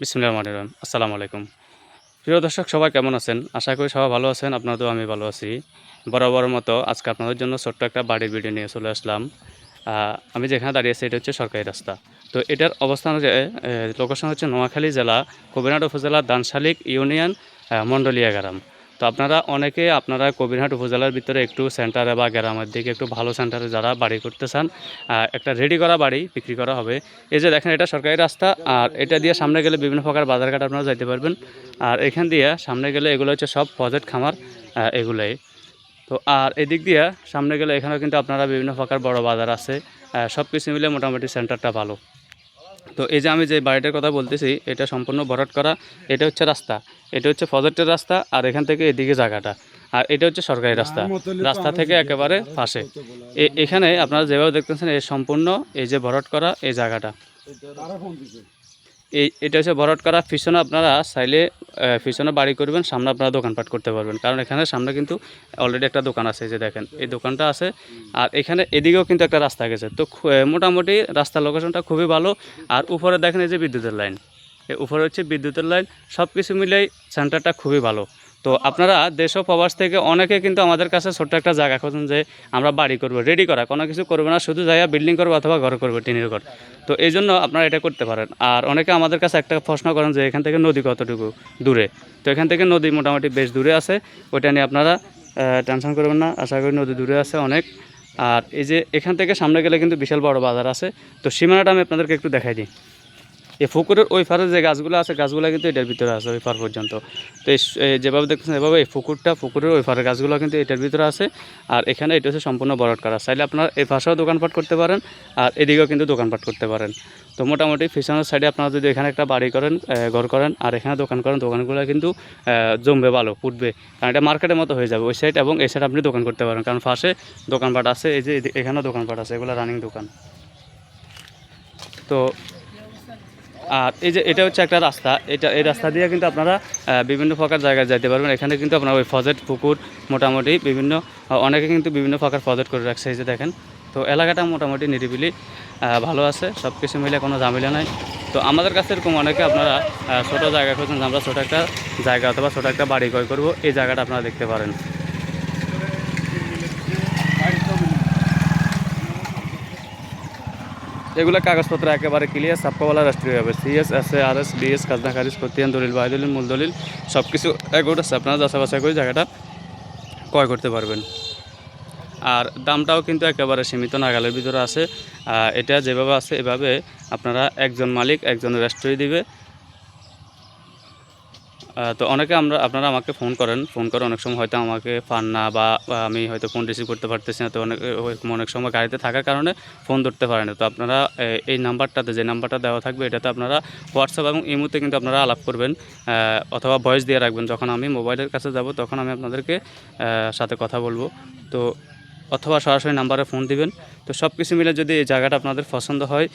বিসমুল্লাহ রহমান রহিম। আসসালামু আলাইকুম। প্রিয় দর্শক, সবাই কেমন আছেন? আশা করি সবাই ভালো আছেন আপনাদেরও আমি ভালো আছি। বরাবর মতো আজকে আপনাদের জন্য ছোট্ট একটা বাড়ির ভিডিও নিয়ে চলে আসলাম। আমি যেখানে দাঁড়িয়ে আছি, এটা হচ্ছে সরকারি রাস্তা। তো এটার অবস্থান হচ্ছে লোকেশন হচ্ছে নোয়াখালী জেলা কবিরাট উপজেলা, দানশালিক ইউনিয়ন মন্ডলিয়া গ্রাম তো আপনারা অনেকে আপনারা কবিরহাট উপজেলার ভিতরে একটু সেন্টারে বা গ্রামের দিকে একটু ভালো সেন্টারে যারা বাড়ি করতে চান একটা রেডি করা বাড়ি বিক্রি করা হবে। এই যে দেখেন, এটা সরকারি রাস্তা আর এটা দিয়ে সামনে গেলে বিভিন্ন প্রকার বাজারঘাট আপনারা যাইতে পারবেন। আর এখান দিয়ে সামনে গেলে এগুলো হচ্ছে সব প্রজেক্ট খামার এগুলোই। তো আর এদিক দিয়ে সামনে গেলে এখানেও কিন্তু আপনারা বিভিন্ন প্রকার বড় বাজার আছে সব কিছু মিলে মোটামুটি সেন্টারটা ভালো। তো এই যে আমি যে বাড়িটার কথা বলতেছি এটা সম্পূর্ণ ভরাট করা এটা হচ্ছে রাস্তা এটা হচ্ছে ফজরটের রাস্তা আর এখান থেকে এদিকে জায়গাটা। আর এটা হচ্ছে সরকারি রাস্তা রাস্তা থেকে একেবারে পাশে। এ- এখানে আপনারা যেভাবে দেখতেছেন এই সম্পূর্ণ এই যে ভরাট করা এই জায়গাটা। এই, এটা হচ্ছে ভরাট করা। পিছনে আপনারা চাইলে পিছনে বাড়ি করবেন, সামনে আপনারা দোকানপাট করতে পারবেন। কারণ এখানে সামনে কিন্তু অলরেডি একটা দোকান আছে যে দেখেন, এই দোকানটা আছে। আর এখানে এদিকেও কিন্তু একটা রাস্তা গেছে। তো মোটামুটি রাস্তার লোকেশনটা খুবই ভালো। আর উপরে দেখেন এই যে বিদ্যুতের লাইন। উপরে হচ্ছে বিদ্যুতের লাইন। সব কিছু মিলেই সেন্টারটা খুবই ভালো। তো আপনারা দেশ প্রবাস থেকে অনেকে কিন্তু আমাদের কাছে ছোট্ট একটা জায়গা খোঁজেন যে আমরা বাড়ি করব রেডি করা। কোনো কিছু করব না, শুধু জায়গা বিল্ডিং করব অথবা ঘর করব টিনের ঘর। তো এই জন্য আপনারা এটা করতে পারেন। আর অনেকে আমাদের কাছে একটা প্রশ্ন করেন যে এখান থেকে নদী কতটুকু দূরে? তো এখান থেকে নদী মোটামুটি বেশ দূরে আছে। ওইটা নিয়ে আপনারা টেনশন করবেন না। আশা করি নদী দূরে আছে অনেক। আর এই যে এখান থেকে সামনে গেলে কিন্তু বিশাল বড় বাজার আছে। তো সীমানাটা আমি আপনাদেরকে একটু দেখাই দিই। এই পুকুরের ওই পারে যে গাছগুলো আছে, গাছগুলো কিন্তু এটার ভিতরে আছে ওই পার পর্যন্ত। তো এই যেভাবে দেখছেন এভাবে এই পুকুরটা, পুকুরের ওই পারে গাছগুলো কিন্তু এটার ভিতরে আছে। আর এখানে এটা হচ্ছে সম্পূর্ণ বরট করা চাইলে আপনারা এই পাশেও দোকানপাট করতে পারেন, আর এদিকেও কিন্তু দোকানপাট করতে পারেন। তো মোটামুটি পিছনের সাইডে আপনারা যদি এখানে একটা বাড়ি করেন ঘর করেন, আর এখানে দোকান করেন, দোকানগুলো কিন্তু জমবে ভালো, ফুটবে। কারণ এটা মার্কেটের মতো হয়ে যাবে ওই সাইড এবং এই সাইড আপনি দোকান করতে পারেন। কারণ পাশে দোকানপাট আছে, এই যে এখানেও দোকানপাট আছে, এগুলো রানিং দোকান। তো আর এই যে এটা হচ্ছে একটা রাস্তা। এটা, এই রাস্তা দিয়ে কিন্তু আপনারা বিভিন্ন প্রকার জায়গায় যাইতে পারবেন। এখানে কিন্তু আপনার ওই ফজেট পুকুর মোটামুটি বিভিন্ন অনেকে কিন্তু বিভিন্ন প্রকার ফজেট করে রাখছে। এই যে দেখেন, তো এলাকাটা মোটামুটি নিরিবিলি ভালো আছে। সব কিছু মিলে কোনো ঝামেলা নাই। তো আমাদের কাছে এরকম অনেকে আপনারা ছোটো জায়গা খুঁজছেন আমরা ছোটো একটা জায়গা অথবা ছোটো একটা বাড়ি ক্রয় করব, এই জায়গাটা আপনারা দেখতে পারেন। এগুলো কাগজপত্র একেবারে ক্লিয়ার সাপ্পাওয়ালা রাষ্ট্রীয় হবে সিএস এস আর এস ডিএস খাজনা, খারিজ, প্রত্যয়ন, দলিল বাই দলিল মূল দলিল সব কিছু একগুলো আছে। আপনারা যাচা বাছাই করে জায়গাটা ক্রয় করতে পারবেন। আর দামটাও কিন্তু একেবারে সীমিত, নাগালের ভিতরে আছে। এটা যেভাবে আছে, এভাবে আপনারা একজন মালিক, একজন রেস্টুরি দিবে। তো অনেকে আমরা, আপনারা আমাকে ফোন করেন। ফোন করে অনেক সময় হয়তো আমাকে পান না বা আমি হয়তো ফোন রিসিভ করতে পারতেছি না, তো অনেক অনেক সময় গাড়িতে থাকার কারণে ফোন ধরতে পারেন না। তো আপনারা এই নাম্বারটাতে, যে নাম্বারটা দেওয়া থাকবে, এটাতে আপনারা হোয়াটসঅ্যাপ এবং ইমোতে কিন্তু আপনারা আলাপ করবেন অথবা ভয়েস দিয়ে রাখবেন। যখন আমি মোবাইলের কাছে যাব, তখন আমি আপনাদেরকে সাথে কথা বলব। তো অথবা সরাসরি নাম্বারে ফোন দিবেন। তো সব কিছু মিলে যদি এই জায়গাটা আপনাদের পছন্দ হয়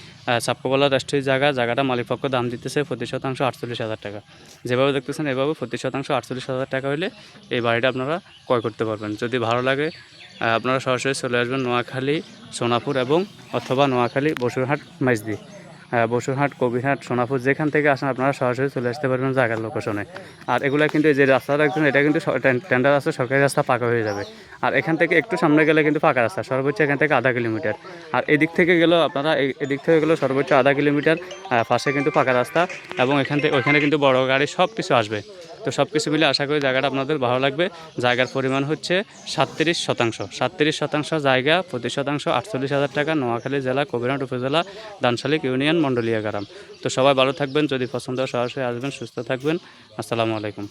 সাপকোবলা রাষ্ট্রীয় জায়গা, জায়গাটা মালিকপক্ষ দাম দিতেছে প্রতি শতাংশ আটচল্লিশ হাজার টাকা। যেভাবে দেখতেছেন এভাবে প্রতি শতাংশ আটচল্লিশ হাজার টাকা হলে এই বাড়িটা আপনারা ক্রয় করতে পারবেন। যদি ভালো লাগে আপনারা সরাসরি চলে আসবেন নোয়াখালী, সোনাপুর এবং অথবা নোয়াখালী, বসুরহাট, মাইজদি। বসুরহাট, কবিরহাট, সোনাপুর, যেখান থেকে আসেন আপনারা সরাসরি চলে আসতে পারবেন জায়গার লোকেশনে আর এগুলো কিন্তু যে রাস্তাটা রাখছেন এটা কিন্তু টেন্ডার রাস্তা সরকারি রাস্তা পাকা হয়ে যাবে। আর এখান থেকে একটু সামনে গেলে কিন্তু পাকা রাস্তা, সর্বোচ্চ এখান থেকে আধা কিলোমিটার। আর এদিক থেকে গেলেও আপনারা এদিক থেকে গেলেও সর্বোচ্চ আধা কিলোমিটার পাশে কিন্তু পাকা রাস্তা এবং এখান থেকে ওইখানে কিন্তু বড় গাড়ি সব কিছু আসবে। তো সব কিছু মিলে আশা করি জায়গাটা আপনাদের ভালো লাগবে। জায়গার পরিমাণ হচ্ছে সাতত্রিশ শতাংশ। সাতত্রিশ শতাংশ জায়গা প্রতি শতাংশ, আটচল্লিশ হাজার টাকা, নোয়াখালী জেলা, কবিরহাট উপজেলা, দানশালিক ইউনিয়ন, মণ্ডলিয়া গ্রাম। তো সবাই ভালো থাকবেন, যদি পছন্দ সরাসরি আসবেন, সুস্থ থাকবেন। আসসালামু আলাইকুম।